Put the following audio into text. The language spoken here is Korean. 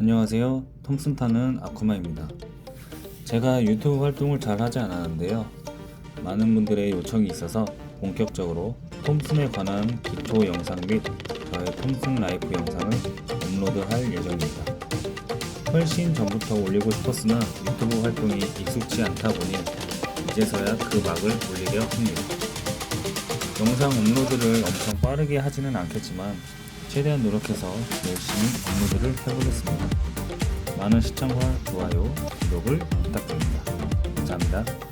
안녕하세요. 톰슨 타는 아쿠마입니다. 제가 유튜브 활동을 잘 하지 않았는데요. 많은 분들의 요청이 있어서 본격적으로 톰슨에 관한 기초 영상 및 저의 톰슨 라이프 영상을 업로드할 예정입니다. 훨씬 전부터 올리고 싶었으나 유튜브 활동이 익숙치 않다 보니 이제서야 그 막을 올리려 합니다. 영상 업로드를 엄청 빠르게 하지는 않겠지만 최대한 노력해서 열심히 업로드를 해보겠습니다. 많은 시청과 좋아요, 구독을 부탁드립니다. 감사합니다.